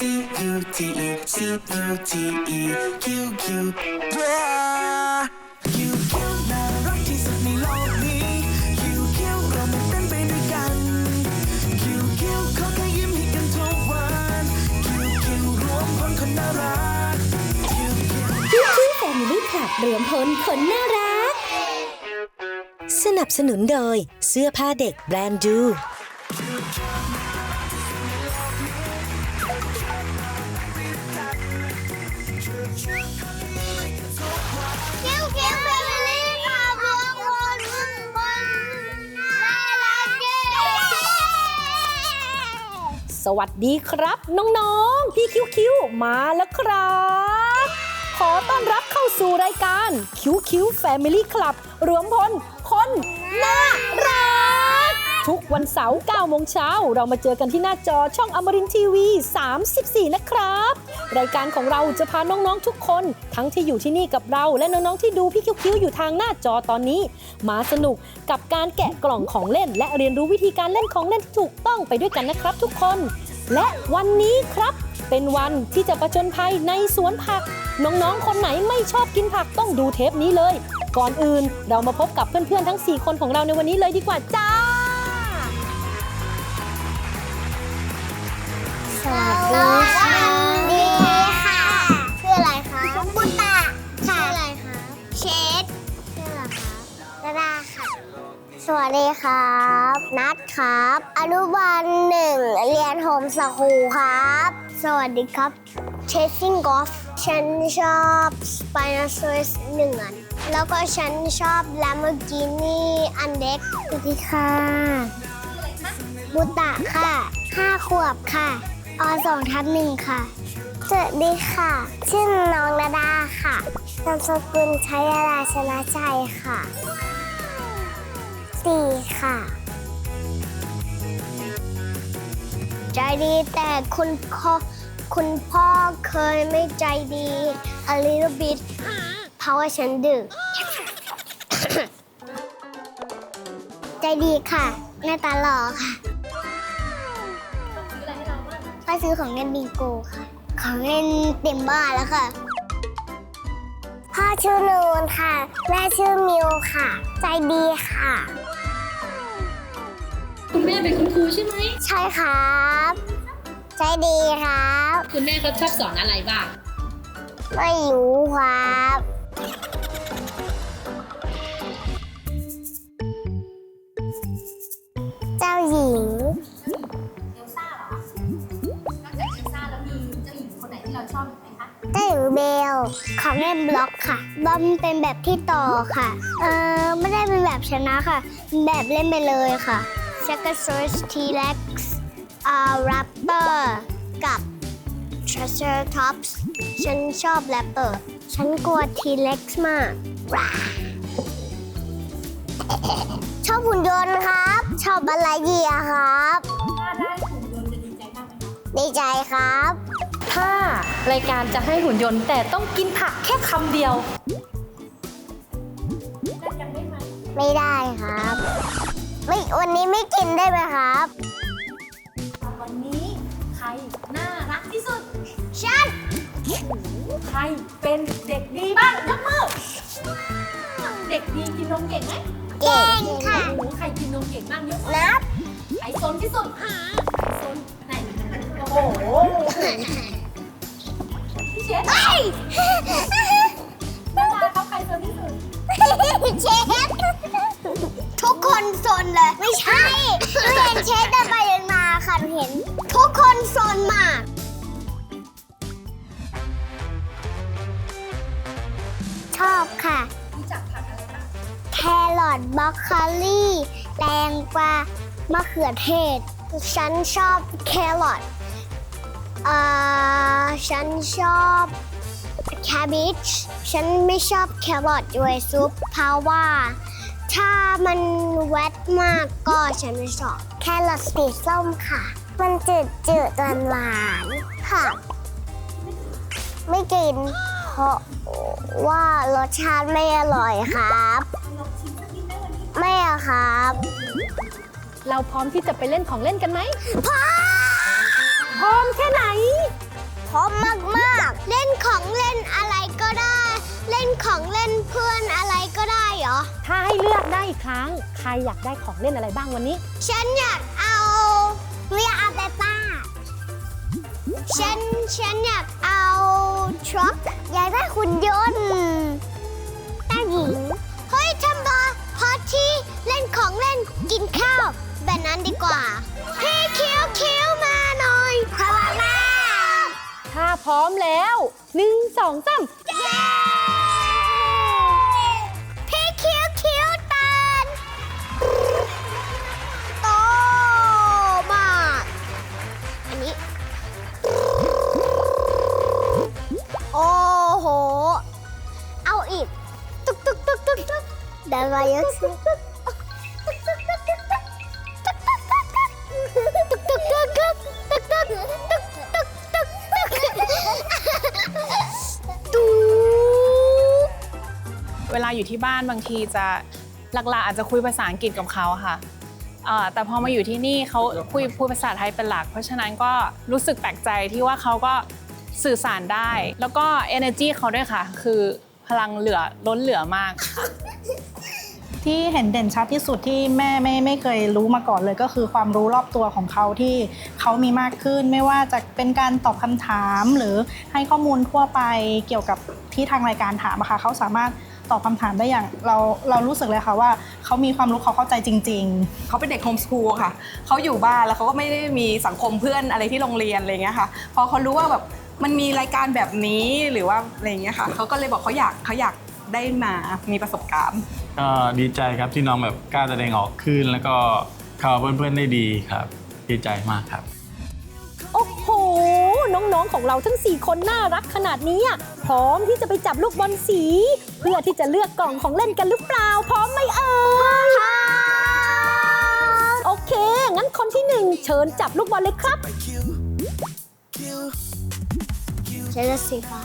C U T E C U T E Q Q yeah Q Q น่ารักที่สุดในโลกนี้ Q Q เรามาเต้นไปด้วยกัน Q Q ขอแค่ยิ้มให้กันทุกวัน Q Q รวมพลคนน่ารักคิวคิวแฟมิลี่คลับรวมพลคนน่ารัก สนับสนุนโดยเสื้อผ้าเด็กแบรนด์ดู สวัสดีครับ น้องๆ พี่คิวคิวมาแล้วครับ ขอต้อนรับเข้าสู่รายการคิ้วคิ้วแฟมิลี่คลับรวมพลคนน่ารัก ทุกวันเสาร์9โมงเช้า เรามาเจอกันที่หน้าจอช่องอมรินทีวี 34 นะครับ รายการของเราจะพาน้องๆทุกคน ทั้งที่อยู่ที่นี่กับเราและน้องๆที่ดูพี่คิ้วคิวอยู่ทางหน้าจอตอนนี้ มาสนุกกับการแกะกล่องของเล่น และเรียนรู้วิธีการเล่นของเล่นที่ถูกต้องไปด้วยกันนะครับ ทุกคน และวันนี้ครับ เป็นวันที่จะประจนภัยในสวนผัก น้องๆ คนไหนไม่ชอบกินผักต้องดูเทปนี้เลย ก่อนอื่นเรามาพบกับเพื่อนๆทั้ง 4 คนของเราในวันนี้เลยดีกว่าจ้า สวัสดีค่ะ ชื่ออะไรคะบุตตะชื่ออะไรคะ เชดชื่ออะไรคะดาดาค่ะ สวัสดีครับ นัดครับ อนุบาลหนึ่งเรียนโฮมสคูลครับ สวัสดีครับ Chasing Golf ฉันชอบ Spinosaurus หนึ่งอัน แล้วก็ฉันชอบ Lamborghini อันเล็กสวัสดีค่ะบุตะค่ะห้าขวบค่ะ อสองทับหนึ่งค่ะ สวัสดีค่ะ ชื่อน้องนาดาค่ะ นามสกุลชัยราชนะชัยค่ะสี่ค่ะ ใจดีแต่คุณพ่อคุณพ่อเคยไม่ใจดี a little bit เพราะว่าฉันดื้อใจดีค่ะหน้าตาหล่อค่ะ ก็ซื้อของเล่นบิงโกค่ะ ของเล่นเต็มบ้านแล้วค่ะ พ่อชื่อนูนค่ะ แม่ชื่อมิวค่ะ ใจดีค่ะ คุณแม่เป็นคุณครูใช่ไหม ใช่ครับ ใจดีครับ คุณแม่เขาชอบสอนอะไรบ้าง ไม่รู้ครับ เล่นบล็อกค่ะ บอมเป็นแบบที่ต่อค่ะ เออไม่ได้เป็นแบบชนะค่ะ แบบเล่นไปเลยค่ะ s h a k a s o u r u s T-Rex อ่า Raptor กับ Triceratops ฉันชอบ Raptor ฉันกลัว T-Rex มากว้าชอบหุ่นยนต์ครับ ชอบอะไรเยียครับ ถ้าได้หุ่นยนต์จะดีใจมากไหมคะดีใจครับ ถ้ารายการจะให้หุ่นยนต์แต่ต้องกินผักแค่คำเดียวได้กันได้ไหมไม่ได้ครับ ไม่วันนี้ไม่กินได้ไหมครับ วันนี้ใครน่ารักที่สุด ฉัน ใครเป็นเด็กดีบ้างยกมือ เด็กดีกินนมเก่งไหมเก่งค่ะ โอ้โหใครกินนมเก่งบ้างยกมือนับ ใครซนที่สุดใครซนไหน โอ้โหพี่เชฟเฮ้ยเวลาเขาใครซนที่สุดเชฟทุกคนซนเลย ไม่ใช่หนูเห็นเชฟเดินไปเดินมาค่ะหนูเห็น ทุกคนซนมาก ชอบค่ะ รู้จักผักอะไรบ้างแครอทบรอกโคลีแตงกวามะเขือเทศ ฉันชอบแครอทเอ่อฉันชอบแคบิชฉันไม่ชอบแครอทด้วยซุปเพราะว่า ถ้ามันแวตมากก็ฉันไม่ชอบ แครอทสีส้มค่ะ มันจืดจืดหวานหวานๆค่ะ ไม่กิน เพราะว่ารสชาติไม่อร่อยครับ ไม่อะครับ เราพร้อมที่จะไปเล่นของเล่นกันไหมพ่อ พร้อมแค่ไหน พร้อมมากๆ เล่นของเล่นอะไรก็ได้ เล่นของเล่นเพื่อนอะไรก็ได้เหรอ ถ้าให้เลือกได้อีกครั้ง ใครอยากได้ของเล่นอะไรบ้างวันนี้ ฉันอยากเอาเรืออาเบต้า ฉันฉันอยากเอาทรอปอยากได้หุ่นยนต์ต้าหญิง เฮ้ยทำบอพอที่เล่นของเล่นกินข้าว แบบนั้นดีกว่าเฮ้คิวคิว ถ้าพร้อมแล้ว 1 2 3 ที่บ้านบางทีจะหลักๆอาจจะคุยภาษาอังกฤษกับเขาค่ะแต่พอมาอยู่ที่นี่เขาคุยพูดภาษาไทยเป็นหลัก เพราะฉะนั้นก็รู้สึกแปลกใจที่ว่าเขาก็สื่อสารได้ แล้วก็ energy เขาด้วยค่ะ คือพลังเหลือล้นเหลือมาก ที่เห็นเด่นชัดที่สุดที่แม่ไม่ไม่เคยรู้มาก่อนเลย ก็คือความรู้รอบตัวของเขาที่เขามีมากขึ้น ไม่ว่าจะเป็นการตอบคำถามหรือให้ข้อมูลทั่วไปเกี่ยวกับที่ทางรายการถามอะค่ะเขาสามารถ ตอบคำถามได้อย่างเราเรารู้สึกเลยค่ะว่าเขามีความรู้เขาเข้าใจจริง ๆ เขาเป็นเด็กโฮมสคูลค่ะเขาอยู่บ้านแล้วเขาก็ไม่ได้มีสังคมเพื่อนอะไรที่โรงเรียนอะไรเงี้ยค่ะ พอเขารู้ว่าแบบมันมีรายการแบบนี้หรือว่าอะไรเงี้ยค่ะเขาก็เลยบอกเขาอยากเขาอยากได้มามีประสบการณ์ก็ดีใจครับที่น้องแบบกล้าแสดงออกขึ้น แล้วก็เข้ากับเพื่อนๆได้ดีครับ ดีใจมากครับ โอ้โห น้องๆของเราทั้ง 4 คนน่ารักขนาดนี้อะพร้อมที่จะไปจับลูกบอลสี เพื่อที่จะเลือกกล่องของเล่นกันหรือเปล่า พร้อมไหมเอ่ยโอเค งั้นคนที่หนึ่งเชิญจับลูกบอลเลยครับฉันจะสีฟ้า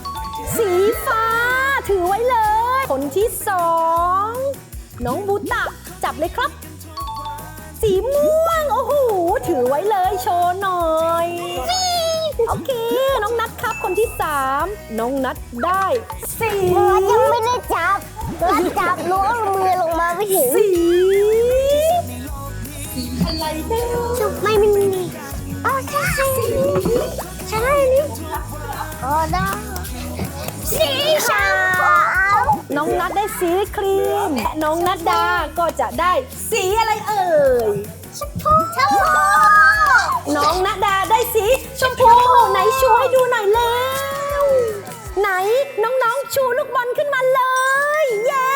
สีฟ้า ถือไว้เลย คนที่สองน้องบูตะจับเลยครับ สีม่วง โอ้โห ถือไว้เลยโชว์หน่อย โอเค น้องนัดครับคนที่สามน้องนัดได้สีมันยังไม่ได้จับมันจับล้วงมือลงมาไม่ถึงสีจุกไม่มันมีอ๋อใช่ใช่นี่อ๋อได้สีชาน้องนัดได้สีครีมและน้องนัดดาก็จะได้สีอะไรเอ่ยชมพูชมพู น้องนัดาได้สีชมพูไหนชูให้ดูหน่อยแล้ว ไหนน้องๆชูลูกบอลขึ้นมาเลย เย้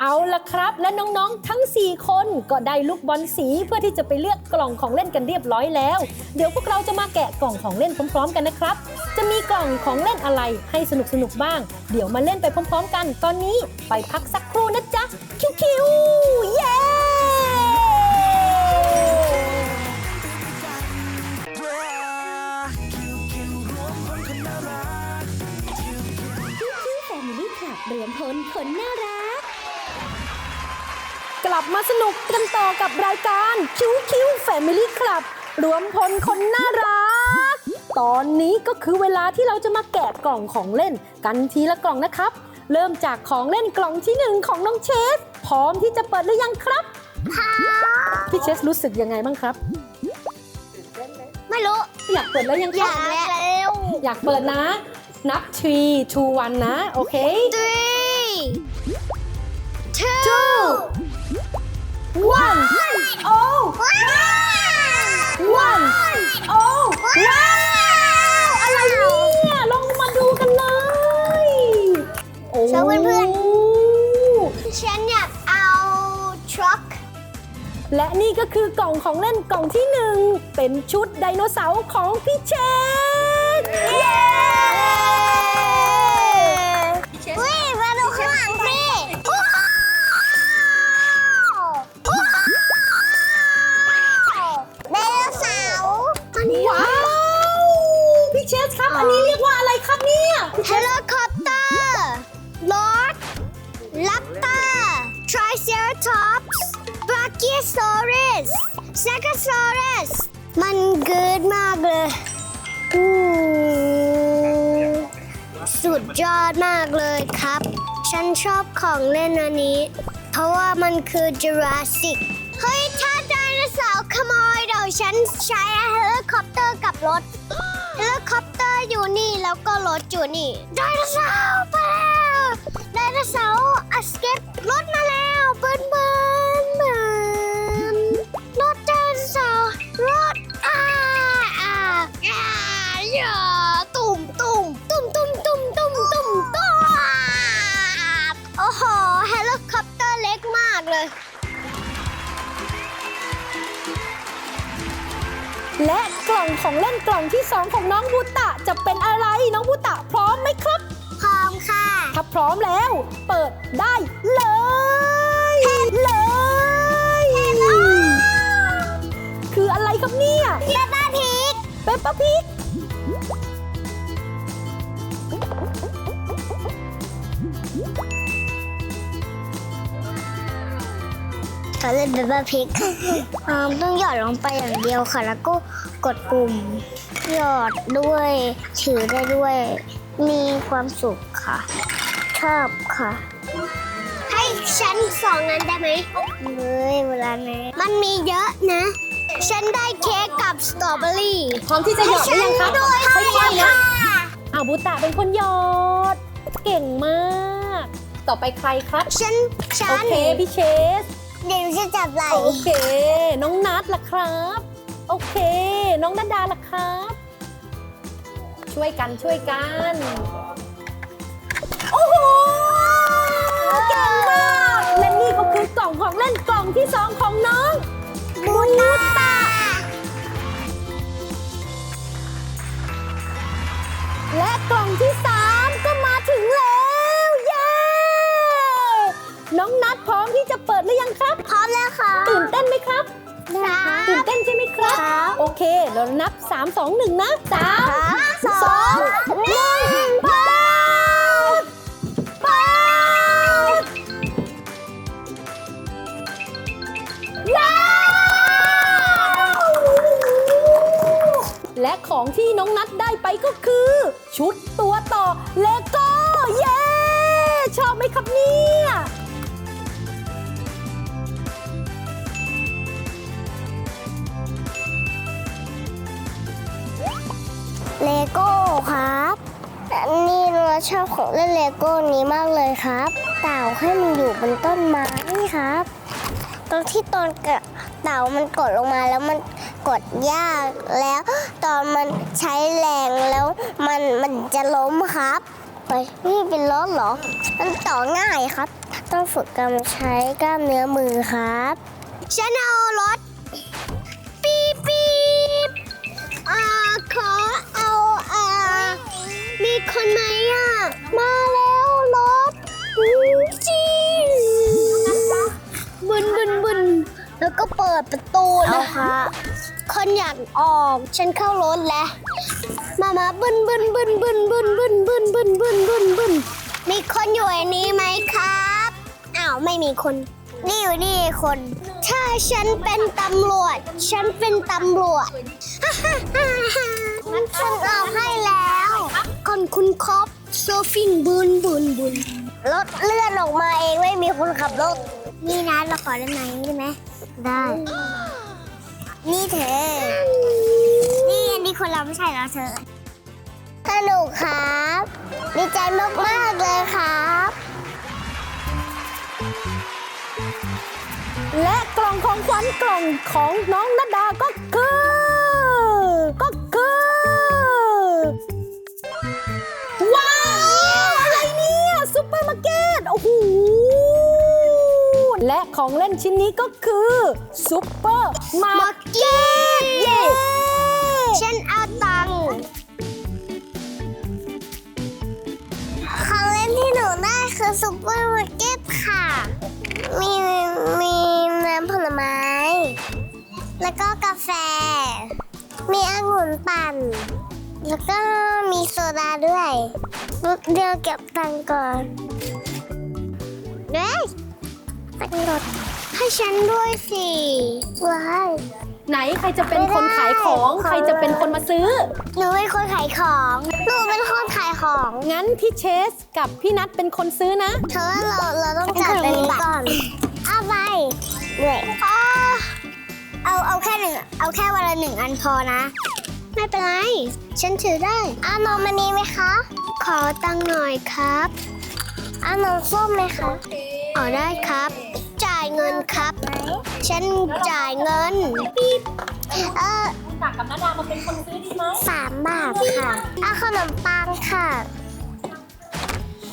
เอาละครับและน้องๆทั้ง 4 คนก็ได้ลูกบอลสีเพื่อที่จะไปเลือกกล่องของเล่นกันเรียบร้อยแล้ว เดี๋ยวพวกเราจะมาแกะกล่องของเล่นพร้อมๆ กันนะครับ จะมีกล่องของเล่นอะไรให้สนุกๆบ้าง เดี๋ยวมาเล่นไปพร้อม ๆ กัน ตอนนี้ไปพักสักครู่นะจ๊ะคิวๆเย้ วมพลคนน่ารัก กลับมาสนุกกันต่อกับรายการคิวคิวแฟมิลี่คลับ รวมพลคนน่ารัก ตอนนี้ก็คือเวลาที่เราจะมาแกะกล่องของเล่น กันทีละกล่องนะครับ เริ่มจากของเล่นกล่องที่หนึ่งของน้องเชส พร้อมที่จะเปิดหรือยังครับ พี่เชสรู้สึกยังไงบ้างครับ ไม่รู้ อยากเปิดแล้วยังคอรับยากแล้วอยากเปิดนะ นับ3 2 1นะ โอเค three two two one โอ้ one โอ้ว้าวอะไรเนี่ยลงมาดูกันเลยโอ้ชวนเพื่อน ฉันอยากเอา truck และนี่ก็คือกล่องของเล่นกล่องที่หนึ่งเป็นชุดไดโนเสาร์ของพี่เชนเย้อุ้ย ริเซราทอปส์บราคิโซรัสเซกาซอรัสมันเกิดมากเลยอืมสสุดยอดมากเลยครับ ฉันชอบของเล่นอันนี้ เพราะว่ามันคือ Jurassic เฮ้ย ถ้าไดโนเสาร์ขโมยเดี๋ยวฉันใช้เฮลิคอปเตอร์กับรถ เฮลิคอปเตอร์อยู่นี่แล้วก็รถอยู่นี่ ไดโนเสาร์ไปแล้ว ไดโนเสาร์อสเก็ตรถมาแล้วเบิ้นเบินเบิ้นรถไดโนเสาร์รถอ่าอ่าอ่าอย่าตุ่มตุ่มตุ่มตุ่มตุ่มตุ่มตุ่มตุ่มโอ้โหเฮลิคอปเตอร์เล็กมากเลย และกล่องของเล่นกล่องที่2ของน้องบูตะจะเป็นอะไรน้องบูตะพร้อมไหมครับาพร้อมแล้ว เปิดได้เลยเลย คืออะไรครับเนี่ยเปปป้าพีกเปปปาพิกเขาเล่นเปปป้าพีกต้องหยอดลงไปอย่างเดียวค่ะ แล้วก็กดปุ่ม หยอดด้วย ถือได้ด้วย มีความสุขค่ะ ชอบค่ะ ให้ฉันสองนั้นได้ไหมเลยเวลานี้มันมีเยอะนะ ฉันได้เค้กกับสตรอเบอรี่พร้อมที่จะหยอดหรือยังครับให้ฉันด้วยค่อยๆนะค่ะอ้าวบูตะเป็นคนหยอด เก่งมาก ต่อไปใครครับฉันฉัโอนเคพี่เชสเดี๋ยวจะจับไหลโอเค น้องนัทล่ะครับ โอเค น้องนัดดาล่ะครับ ช่วยกันช่วยกัน โอ้โห เก่งมาก และนี่ก็คือกล่องของเล่นกล่องที่สองของน้องมูตา และกล่องที่สามก็มาถึงแล้ว เย้ น้องนัดพร้อมที่จะเปิดหรือยังครับ พร้อมแล้วค่ะตื่นเต้นไหมครับตื่นเต้นใช่ไหมครับ โอเค เรานับ 3 2 1 นะ 3 2 1 1 0 0 ของที่น้องนัดได้ไปก็คือ ชุดตัวต่อเลโก้เย้ ชอบไหมครับเนี่ยเลโก้ครับนี่เราชอบของเล่นเลโก้นี้มากเลยครับเต่าให้มันอยู่บนต้นไม้ครับตอนที่ตอนกะเต่ามันกดลงมาแล้วมัน กดยากแล้ว ตอนมันใช้แรงแล้วมันมันจะล้มครับ ไปนี่เป็นรถเหรอ มันต่อง่ายครับ ต้องฝึกการใช้กล้ามเนื้อมือครับฉันเอารถปี๊บปี๊บอ่าขอเอาอ่ามีคนไหมอะ มาแล้วรถ แล้วก็เปิดประตูนะคะ คนอยากออก ฉันเข้ารถแล้ว มามาบึนบึนบึนบึนบึนบึนบึนบึนบึนบึนบึนมีคนอยู่ในนี้ไหมครับ อ้าวไม่มีคน นี่อยู่นี่คน ถ้าฉันเป็นตำรวจ ฉันเป็นตำรวจมันฉันเอาให้แล้วคนคุณครอบโซฟิงบุนบุนบุนรถเลื่อนออกมาเองไม่มีคนขับรถนี่นะเราขอได้ไหมได้ไหม ได้ นี่เธอ นี่อันนี้คนเราไม่ใช่แล้วเธอ สนุกครับ ดีใจมาก ๆ เลยครับ และกล่องของขวัญกล่องของน้องนัดดาก็คือก็ ของเล่นชิ้นนี้ก็คือซุปเปอร์มาร์เก็ตเย้ฉันเอาตังค์ของเล่นที่หนูได้คือซุปเปอร์มาร์เก็ตค่ะ มีมีน้ำผลไม้ แล้วก็กาแฟ มีองุ่นปั่น แล้วก็มีโซดาด้วย เดี๋ยวเก็บตังค์ก่อนเฮ้ ยตังค์หลดให้ฉันด้วยสิว้ายไหนใครจะเป็นคนขายของใครจะเป็นคนมาซื้อ หนูเป็นคนขายของหนูเป็นคนขายของ งั้นพี่เชสกับพี่นัทเป็นคนซื้อนะ เธอเราเราต้องจัดอันนี้ก่อนเอาไปเหนื่อยอ๋อเอาเอาแค่หนึ่งเอาแค่วันละหนึ่งอันพอนะ ไม่เป็นไร ฉันถือได้เอานมอันนี้ไหมคะ ขอตังค์หน่อยครับเอานมส้มไหมคะ อ๋อได้ครับ จ่ายเงินครับ ฉันจ่ายเงินปิ๊บเออตากกับนาดามาเป็นคนซื้อดีไหมสามบาทค่ะเอาขนมปังค่ะ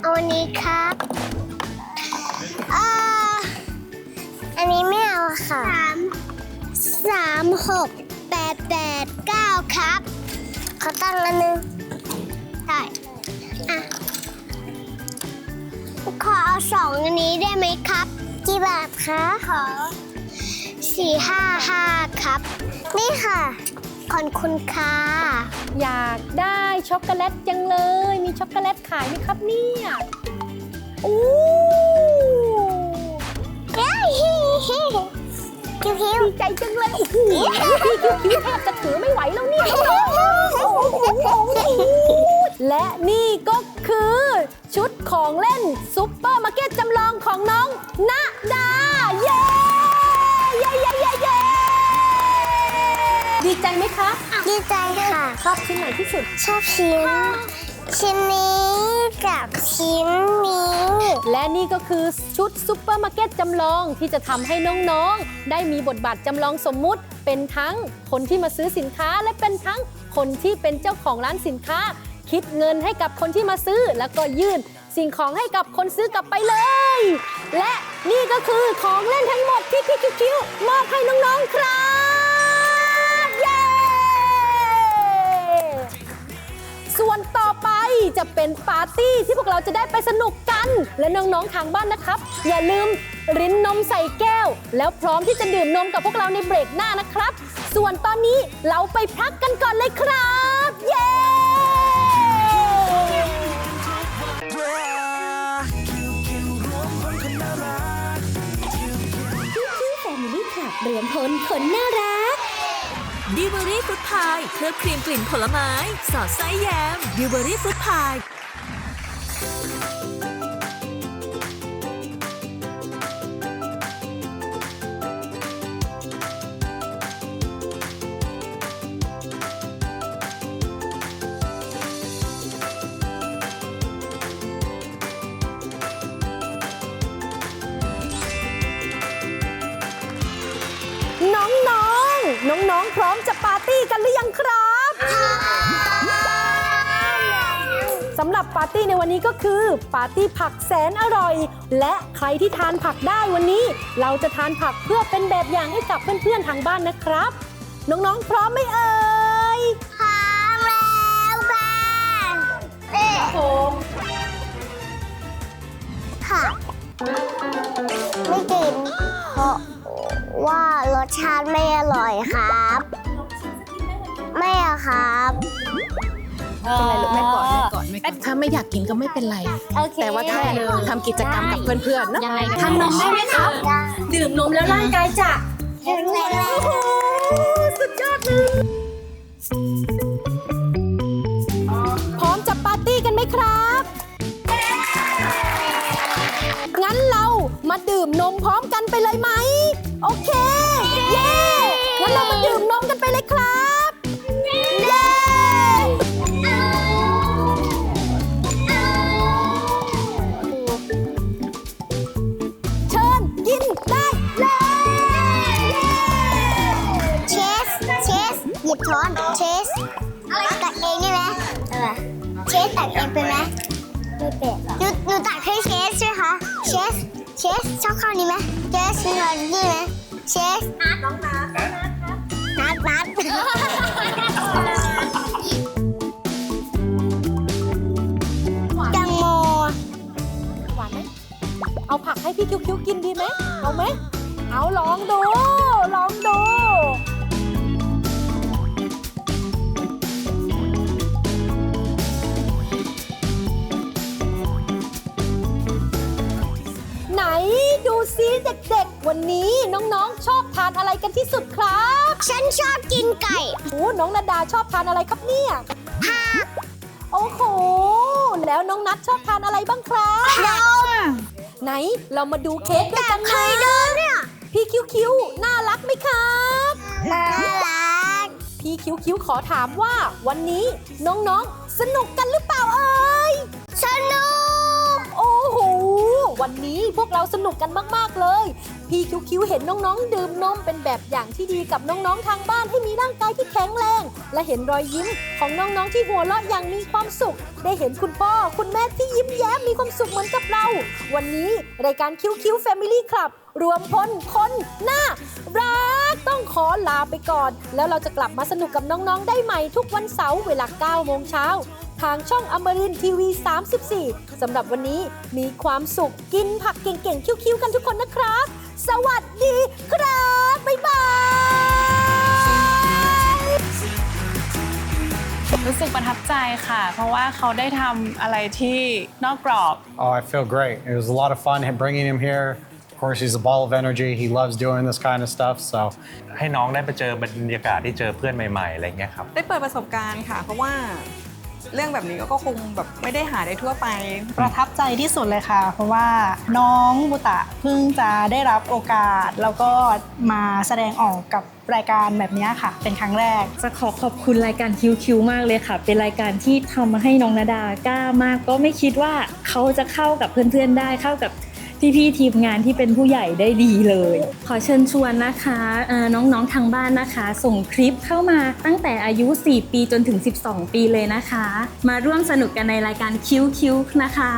เอาอันนี้ครับเอ่ออันนี้ไม่เอาค่ะสามสามหกแปดแปดเก้าครับ ขอตั้งค์อันหนึง ขอเอาสองอันนี้ได้ไหมครับ กี่บาทคะขอสี่ห้าห้าครับ นี่ค่ะขอบคุณค่ะอยากได้ช็อกโกแลตจังเลย มีช็อกโกแลตขายไหมครับเนี่ยอู้เฮ้ยคิวคิวดีใจจังเลยโอ้โหพี่คิวคิวแทบจะถือไม่ไหวแล้วเนี่ยและนี่ก็คือชุด ของเล่นซุปเปอร์มาร์เก็ตจำลองของน้องณดา เย้ เย้เย้เย้เย้ดีใจไหมคะดีใจค่ะ ชอบชิ้นไหนที่สุด ชอบชิ้น ชิ้นนี้กับชิ้นนี้ และนี่ก็คือชุดซุปเปอร์มาร์เก็ตจำลองที่จะทำให้น้องๆ ได้มีบทบาทจำลองสมมุติ เป็นทั้งคนที่มาซื้อสินค้า และเป็นทั้งคนที่เป็นเจ้าของร้านสินค้า คิดเงินให้กับคนที่มาซื้อ แล้วก็ยื่น สิ่งของให้กับคนซื้อกลับไปเลย และนี่ก็คือของเล่นทั้งหมดที่พี่คิวคิวมอบให้น้องๆครับเย้ส่วนต่อไปจะเป็นปาร์ตี้ที่พวกเราจะได้ไปสนุกกัน และน้องๆทางบ้านนะครับ อย่าลืมรินนมใส่แก้ว แล้วพร้อมที่จะดื่มนมกับพวกเราในเบรกหน้านะครับ ส่วนตอนนี้เราไปพักกันก่อนเลยครับ พลคนน่ารักดิวเบอรี่ฟรุตพายเคลือบครีมกลิ่นผลไม้ สอดไส้แยมดิวเบอรี่ฟรุตพาย ปาร์ตี้ในวันนี้ก็คือปาร์ตี้ผักแสนอร่อย และใครที่ทานผักได้วันนี้ เราจะทานผักเพื่อเป็นแบบอย่างให้กับเพื่อนๆทางบ้านนะครับ น้องๆ พร้อมไหมเอ่ยพร้อมแล้วค่ะเอ๊ะค่ะ ไม่กิน เพราะว่ารสชาติไม่อร่อยครับ ไม่อะครับเป็นไรลูกแม่ก่อนแม่ก่อนแม่ก่อน ถ้าไม่อยากกินก็ไม่เป็นไรโอเคแต่ว่าถ้าทำกิจกรรมกับเพื่อนๆเนอะยังไงทานนมได้ไหมครับ ดื่มนมแล้วร่างกายจะถึงแล้วสุดยอดเลยพร้อมจะปาร์ตี้กันไหมครับ งั้นเรามาดื่มนมพร้อมกันไปเลยไหม ตักเองเป็นไหมไม่เป็นหนูหนูตักให้เชสใช่ไหมคะเชสเชสชอบข้าวนี้ไหมเชสชอบนี่ไหมเชสนัดน้องนัดนัดนัดจังโมหวานไหมเอาผักให้พี่คิวคิวกินดีไหมเอาไหมเอาลองดูลองดู เด็กๆ วันนี้น้องๆ ชอบทานอะไรกันที่สุดครับ ฉันชอบกินไก่โอ้น้องนาดาชอบทานอะไรครับเนี่ยโอ้โห แล้วน้องนัทชอบทานอะไรบ้างครับนมไหนเรามาดูเค้กด้วยกันเคนะยเดินเนี่ยพี่คิวคิวน่ารักไหมครับน่ารักพี่คิวคิวขอถามว่า วันนี้น้องๆ สนุกกันหรือเปล่าเอ่ยสนุกโอ้โห วันนี้พวกเราสนุกกันมากๆเลย พี่คิวคิวเห็นน้องๆ ดื่มนมเป็นแบบอย่างที่ดีกับน้องๆทางบ้านให้มีร่างกายที่แข็งแรง และเห็นรอยยิ้มของน้องๆที่หัวเราะอย่างมีความสุข ได้เห็นคุณพ่อคุณแม่ที่ยิ้มแย้มมีความสุขเหมือนกับเรา วันนี้รายการคิวคิวแฟมิลี่คลับรวมพลคนหน้ารักต้องขอลาไปก่อน แล้วเราจะกลับมาสนุกกับน้องๆ ได้ใหม่ทุกวันเสาร์เวลา 9 โมงเช้า ทางช่องอมรินทีวี 34 สำหรับวันนี้มีความสุขกินผักเก่งๆ คิ้วๆ กันทุกคนนะครับ สวัสดีครับ บ๊ายบาย รู้สึกประทับใจค่ะ เพราะว่าเขาได้ทำอะไรที่นอกกรอบ Oh, I feel great. It was a lot of fun bringing him here. Of course, he's a ball of energy. He loves doing this kind of stuff. So ให้น้องได้ไปเจอบรรยากาศที่เจอเพื่อนใหม่ๆอะไรเงี้ยครับ ได้เปิดประสบการณ์ค่ะ เพราะว่า เรื่องแบบนี้ก็คงแบบไม่ได้หาได้ทั่วไป ประทับใจที่สุดเลยค่ะ เพราะว่าน้องบุตะเพิ่งจะได้รับโอกาส แล้วก็มาแสดงออกกับรายการแบบนี้ค่ะ เป็นครั้งแรก จะขอขอบคุณรายการคิวคิวมากเลยค่ะ เป็นรายการที่ทำให้น้องนาดากล้ามาก ก็ไม่คิดว่าเขาจะเข้ากับเพื่อนๆได้เข้ากับ พี่ๆทีมงานที่เป็นผู้ใหญ่ได้ดีเลย ขอเชิญชวนนะคะน้องๆทางบ้านนะคะ ส่งคลิปเข้ามาตั้งแต่อายุ 4 ปีจนถึง 12 ปีเลยนะคะ มาร่วมสนุกกันในรายการคิวคิวนะคะ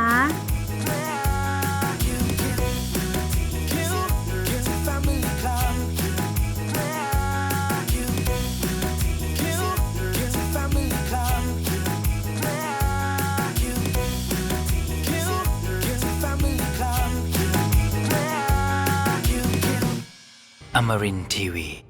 Amarin Tiwi.